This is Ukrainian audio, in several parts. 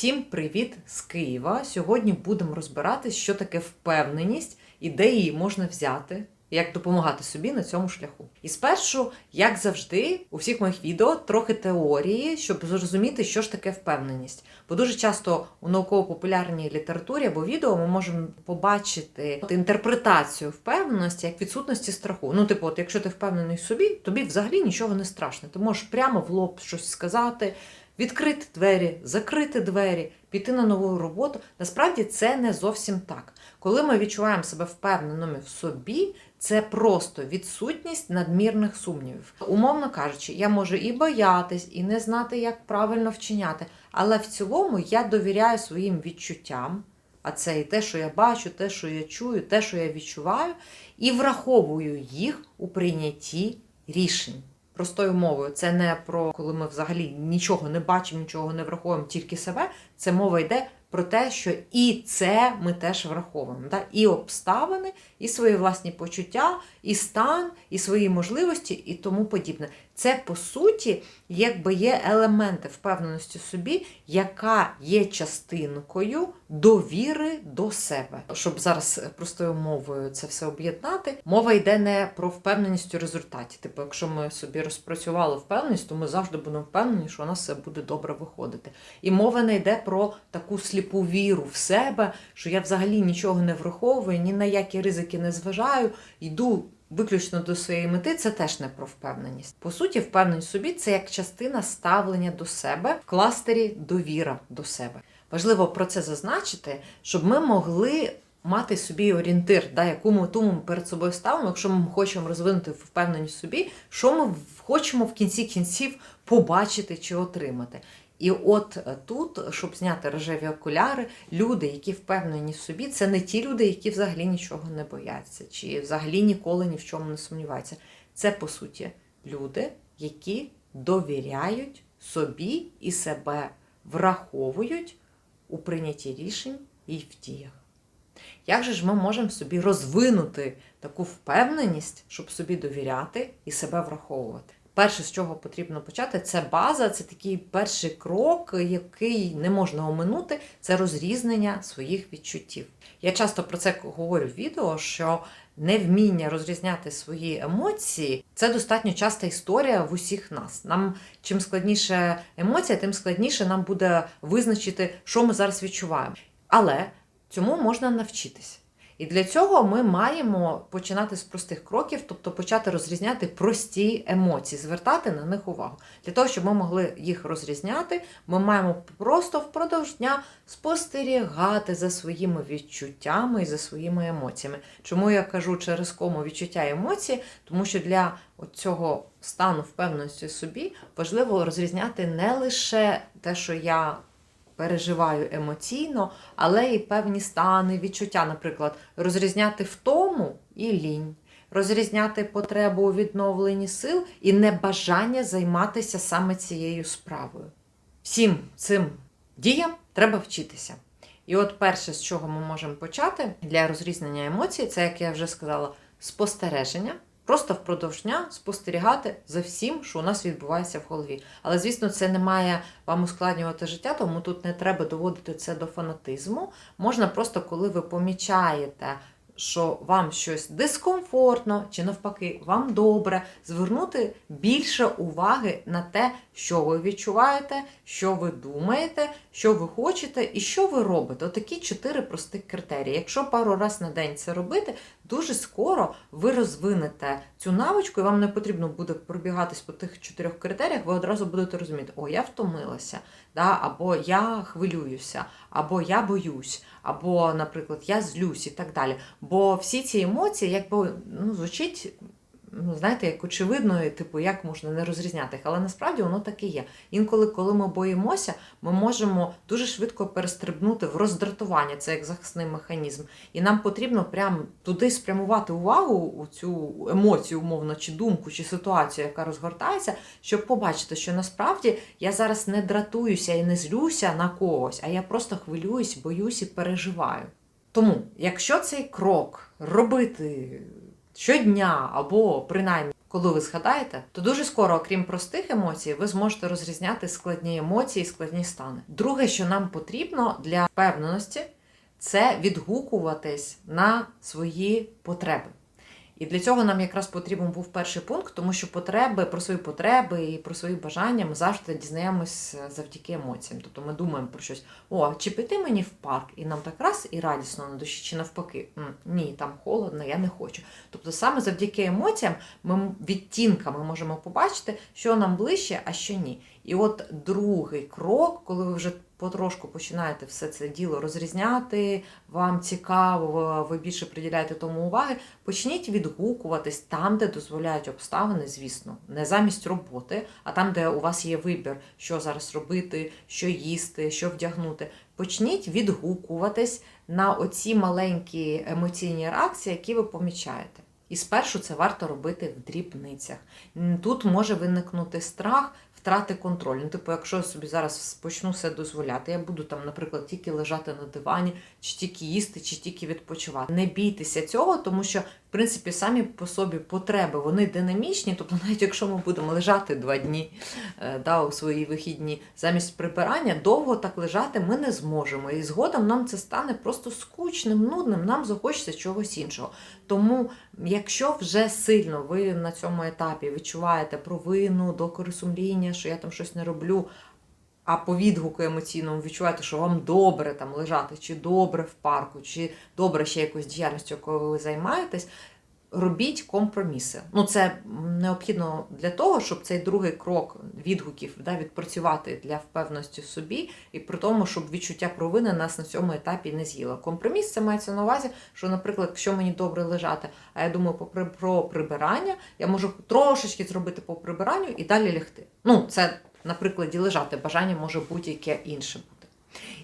Всім привіт з Києва! Сьогодні будемо розбиратись, що таке впевненість і де її можна взяти, як допомагати собі на цьому шляху. І спершу, як завжди, у всіх моїх відео трохи теорії, щоб зрозуміти, що ж таке впевненість. Бо дуже часто у науково-популярній літературі або відео ми можемо побачити інтерпретацію впевненості як відсутності страху. Ну, типу, от якщо ти впевнений в собі, тобі взагалі нічого не страшно. Ти можеш прямо в лоб щось сказати. Відкрити двері, закрити двері, піти на нову роботу. Насправді це не зовсім так. Коли ми відчуваємо себе впевненими в собі, це просто відсутність надмірних сумнівів. Умовно кажучи, я можу і боятись, і не знати, як правильно вчиняти, але в цілому я довіряю своїм відчуттям. А це і те, що я бачу, те, що я чую, те, що я відчуваю, і враховую їх у прийнятті рішень. Простою мовою, це не про коли ми взагалі нічого не бачимо, нічого не враховуємо, тільки себе. Це мова йде про те, що і це ми теж враховуємо. Да? І обставини, і свої власні почуття, і стан, і свої можливості, і тому подібне. Це по суті, якби є елементи впевненості в собі, яка є частинкою довіри до себе. Щоб зараз простою мовою це все об'єднати, мова йде не про впевненість у результаті. Типу, якщо ми собі розпрацювали впевненість, то ми завжди будемо впевнені, що у нас все буде добре виходити. І мова не йде про таку сліпу віру в себе, що я взагалі нічого не враховую, ні на які ризики не зважаю, йду. Виключно до своєї мети це теж не про впевненість. По суті, впевненість собі це як частина ставлення до себе в кластері довіра до себе. Важливо про це зазначити, щоб ми могли мати собі орієнтир, да, яку мету ми перед собою ставимо, якщо ми хочемо розвинути впевненість собі, що ми хочемо в кінці кінців побачити чи отримати. І от тут, щоб зняти рожеві окуляри, люди, які впевнені в собі, це не ті люди, які взагалі нічого не бояться, чи взагалі ніколи ні в чому не сумніваються. Це по суті люди, які довіряють собі і себе враховують у прийнятті рішень і в діях. Як же ж ми можемо собі розвинути таку впевненість, щоб собі довіряти і себе враховувати? Перше, з чого потрібно почати, це база, це такий перший крок, який не можна оминути, це розрізнення своїх відчуттів. Я часто про це говорю в відео, що невміння розрізняти свої емоції це достатньо часта історія в усіх нас. Нам чим складніше емоція, тим складніше нам буде визначити, що ми зараз відчуваємо. Але цьому можна навчитися. І для цього ми маємо починати з простих кроків, тобто почати розрізняти прості емоції, звертати на них увагу. Для того, щоб ми могли їх розрізняти, ми маємо просто впродовж дня спостерігати за своїми відчуттями і за своїми емоціями. Чому я кажу через кому відчуття і емоції? Тому що для цього стану впевненості собі важливо розрізняти не лише те, що я переживаю емоційно, але і певні стани, відчуття, наприклад, розрізняти втому і лінь, розрізняти потребу у відновленні сил і небажання займатися саме цією справою. Всім цим діям треба вчитися. І от перше, з чого ми можемо почати для розрізнення емоцій, це, як я вже сказала, спостереження. Просто впродовж дня спостерігати за всім, що у нас відбувається в голові. Але, звісно, це не має вам ускладнювати життя, тому тут не треба доводити це до фанатизму. Можна просто, коли ви помічаєте, що вам щось дискомфортно, чи навпаки, вам добре, звернути більше уваги на те, що ви відчуваєте, що ви думаєте, що ви хочете і що ви робите. Отакі чотири простих критерії. Якщо пару раз на день це робити, дуже скоро ви розвинете цю навичку, і вам не потрібно буде пробігатись по тих чотирьох критеріях, ви одразу будете розуміти, о, я втомилася, да? або я хвилююся, або я боюсь, або, наприклад, я злюсь і так далі. Бо всі ці емоції, якби ну, звучить. Ну, знаєте, як очевидно, типу, як можна не розрізняти їх, але насправді воно так і є. Інколи, коли ми боїмося, ми можемо дуже швидко перестрибнути в роздратування, це як захисний механізм. І нам потрібно прям туди спрямувати увагу, у цю емоцію, умовно, чи думку, чи ситуацію, яка розгортається, щоб побачити, що насправді я зараз не дратуюся і не злюся на когось, а я просто хвилююсь, боюсь і переживаю. Тому, якщо цей крок робити щодня або принаймні коли ви згадаєте, то дуже скоро, окрім простих емоцій, ви зможете розрізняти складні емоції, складні стани. Друге, що нам потрібно для впевненості, це відгукуватись на свої потреби. І для цього нам якраз потрібен був перший пункт, тому що потреби про свої потреби і про свої бажання ми завжди дізнаємось завдяки емоціям. Тобто ми думаємо про щось: о, чи піти мені в парк, і нам так раз і радісно на душі, чи навпаки, ні, там холодно, я не хочу. Тобто, саме завдяки емоціям ми відтінками можемо побачити, що нам ближче, а що ні. І от другий крок, коли ви вже потрошку починаєте все це діло розрізняти, вам цікаво, ви більше приділяєте тому уваги, почніть відгукуватись там, де дозволяють обставини, звісно, не замість роботи, а там, де у вас є вибір, що зараз робити, що їсти, що вдягнути. Почніть відгукуватись на оці маленькі емоційні реакції, які ви помічаєте. І спершу це варто робити в дрібницях. Тут може виникнути страх втрати контролю. Ну, типу, якщо я собі зараз почну все дозволяти, я буду там, наприклад, тільки лежати на дивані, чи тільки їсти, чи тільки відпочивати. Не бійтеся цього, тому що, принципі, самі по собі потреби вони динамічні. Тобто, навіть якщо ми будемо лежати два дні е, да, у свої вихідні замість прибирання, довго так лежати ми не зможемо. І згодом нам це стане просто скучним, нудним, нам захочеться чогось іншого. Тому, якщо вже сильно ви на цьому етапі відчуваєте провину, докори сумління, що я там щось не роблю, а по відгуку емоційному відчуваєте, що вам добре там лежати, чи добре в парку, чи добре ще якоюсь діяльністю, якою ви займаєтесь, робіть компроміси. Ну, це необхідно для того, щоб цей другий крок відгуків да, відпрацювати для впевненості в собі, і при тому, щоб відчуття провини нас на цьому етапі не з'їло. Компроміс це мається на увазі, що, наприклад, якщо мені добре лежати, а я думаю про, про прибирання, я можу трошечки зробити по прибиранню і далі лягти. Ну, це на прикладі лежати, бажання може будь-яке інше бути.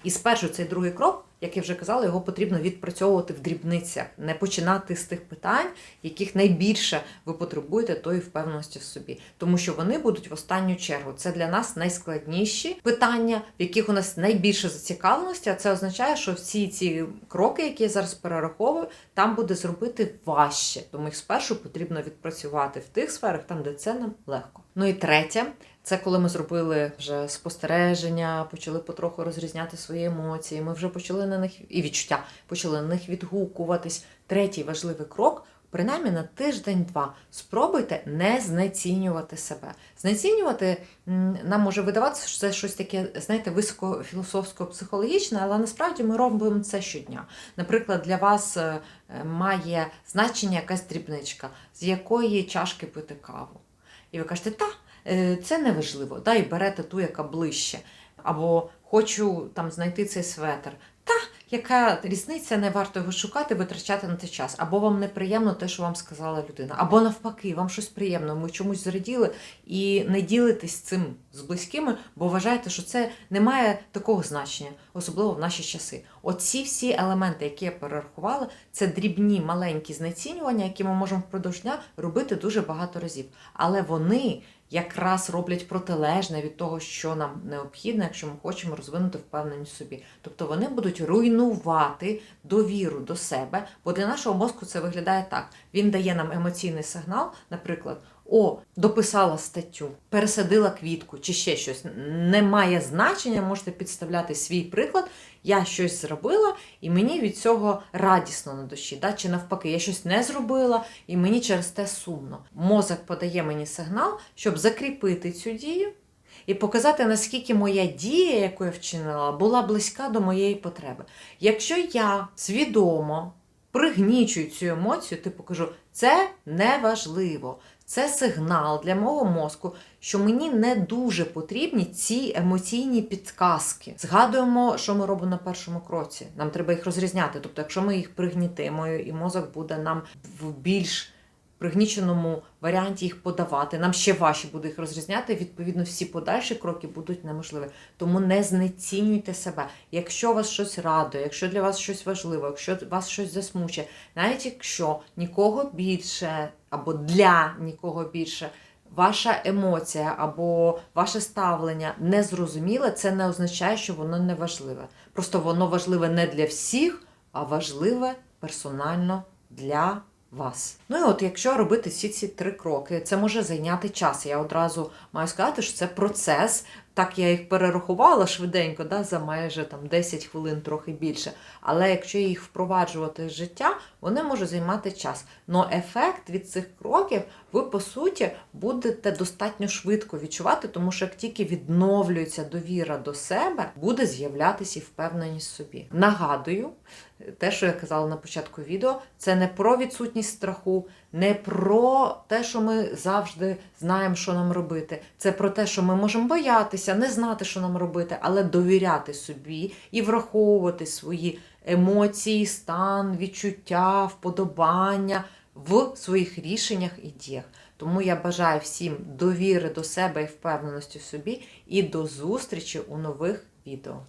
І спершу цей другий крок, як я вже казала, його потрібно відпрацьовувати в дрібницях, не починати з тих питань, яких найбільше ви потребуєте тої впевненості в собі, тому що вони будуть в останню чергу. Це для нас найскладніші питання, в яких у нас найбільше зацікавленості. А це означає, що всі ці кроки, які я зараз перераховую, там буде зробити важче. Тому їх спершу потрібно відпрацювати в тих сферах, там де це нам легко. Ну і третє, це коли ми зробили вже спостереження, почали потроху розрізняти свої емоції. Ми вже почали на них і відчуття, почали на них відгукуватись. Третій важливий крок. Принаймні на тиждень-два спробуйте не знецінювати себе. Знецінювати нам може видаватися, що це щось таке, знаєте, високофілософсько-психологічне, але насправді ми робимо це щодня. Наприклад, для вас е, має значення якась дрібничка, з якої чашки пити каву. І ви кажете, та, е, це неважливо, та, і берете ту, яка ближче. Або хочу там знайти цей светр. Та, яка різниця, не варто його шукати, витрачати на цей час. Або вам неприємно те, що вам сказала людина, або навпаки, вам щось приємно, ми чомусь зраділи і не ділитесь цим з близькими, бо вважаєте, що це не має такого значення, особливо в наші часи. Оці всі елементи, які я перерахувала, це дрібні маленькі знецінювання, які ми можемо впродовж дня робити дуже багато разів. Але вони якраз роблять протилежне від того, що нам необхідно, якщо ми хочемо розвинути впевненість в собі. Тобто вони будуть руйнувати довіру до себе, бо для нашого мозку це виглядає так: він дає нам емоційний сигнал, наприклад. О, дописала статтю, пересадила квітку чи ще щось. Не має значення, можете підставляти свій приклад. Я щось зробила, і мені від цього радісно на душі. Да? Чи навпаки, я щось не зробила, і мені через те сумно. Мозок подає мені сигнал, щоб закріпити цю дію і показати, наскільки моя дія, яку я вчинила, була близька до моєї потреби. Якщо я свідомо пригнічую цю емоцію, типу кажу, це неважливо. Це сигнал для мого мозку, що мені не дуже потрібні ці емоційні підказки. Згадуємо, що ми робимо на першому кроці. Нам треба їх розрізняти. Тобто, якщо ми їх пригнітимо, і мозок буде нам в більш пригніченому варіанті їх подавати, нам ще важче буде їх розрізняти. Відповідно, всі подальші кроки будуть неможливі. Тому не знецінюйте себе. Якщо вас щось радує, якщо для вас щось важливо, якщо вас щось засмучує, навіть якщо нікого більше або для нікого більше. Ваша емоція або ваше ставлення незрозуміле, це не означає, що воно не важливе. Просто воно важливе не для всіх, а важливе персонально для вас. Ну і от якщо робити всі ці три кроки, це може зайняти час. Я одразу маю сказати, що це процес. Так я їх перерахувала швиденько, да, за майже там 10 хвилин, трохи більше. Але якщо їх впроваджувати в життя, вони можуть займати час. Но ефект від цих кроків ви по суті будете достатньо швидко відчувати, тому що як тільки відновлюється довіра до себе, буде з'являтися і впевненість собі. Нагадую, те, що я казала на початку відео, це не про відсутність страху, не про те, що ми завжди знаємо, що нам робити. Це про те, що ми можемо боятися, не знати, що нам робити, але довіряти собі і враховувати свої емоції, стан, відчуття, вподобання в своїх рішеннях і діях. Тому я бажаю всім довіри до себе і впевненості в собі, і до зустрічі у нових відео.